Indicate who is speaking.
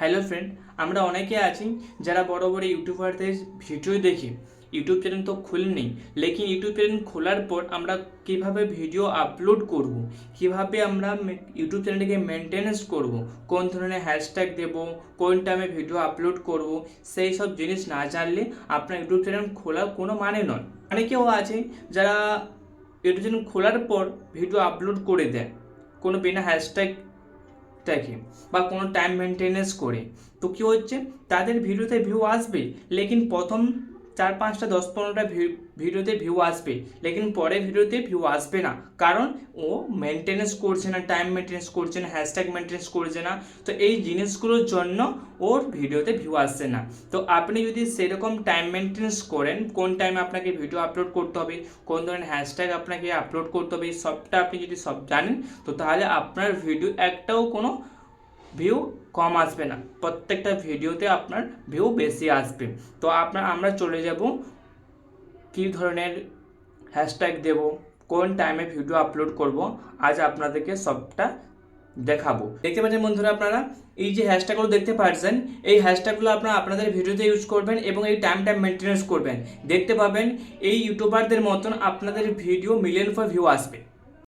Speaker 1: Hello friend, আমরা অনেকে আছি যারা বড় বড় ইউটিউবারদের ভিডিও দেখি। ইউটিউব চ্যানেল তো খুলিনি, লেকিন ইউটিউব চ্যানেল খোলার পর আমরা কীভাবে ভিডিও আপলোড করব? কীভাবে আমরা ইউটিউব চ্যানেলটাকে মেনটেনেন্স করব? কোন ধরনের হ্যাশট্যাগ দেব? কোন টাইমে ভিডিও আপলোড করব? সেই সব জিনিস না জানলে আপনার ইউটিউব চ্যানেল খোলার কোনো মানে নয়। অনেকেও আছে যারা ইউটিউব চ্যানেল খোলার পর ভিডিও আপলোড করে দেয়। কোনো বিনা হ্যাশট্যাগ ট্যাগে বা কোনো টাইম মেনটেনেন্স করে। তো কী হচ্ছে? তাদের ভিডিওতে ভিউ আসবে, লেকিন প্রথম চার পাঁচটা, দশ পনেরোটা ভিডিওতে ভিউ আসবে। লেকিন পরের ভিডিওতে ভিউ আসবে না। কারণ ও মেনটেনেন্স করছে না টাইম মেনটেনেন্স করছে না হ্যাশট্যাগ মেনটেনেন্স করছে না। তো এই জিনিসগুলোর জন্য ওর ভিডিওতে ভিউ আসছে না। তো আপনি যদি সেরকম টাইম মেনটেনেন্স করেন, কোন টাইমে আপনাকে ভিডিও আপলোড করতে হবে, কোন ধরনের হ্যাশট্যাগ আপনাকে আপলোড করতে হবে সবটা আপনি যদি সব জানেন, তো তাহলে আপনার ভিডিও একটাও কোনো ভিউ কম আসবে না। প্রত্যেকটা ভিডিওতে আপনার ভিউ বেশি আসবে। তো আপনার, আমরা চলে যাব কী ধরনের হ্যাশট্যাগ দেব, কোন টাইমে ভিডিও আপলোড করব, আজ আপনাদেরকে সবটা দেখাবো। দেখতে পাচ্ছেন বন্ধুরা আপনারা, এই যে হ্যাশট্যাগুলো দেখতে পাচ্ছেন, এই হ্যাশট্যাগুলো আপনারা আপনাদের ভিডিওতে ইউজ করবেন এবং এই টাইমটা মেনটেনেন্স করবেন। দেখতে পাবেন, এই ইউটিউবারদের মতন আপনাদের ভিডিও মিলিয়ন ফর ভিউ আসবে।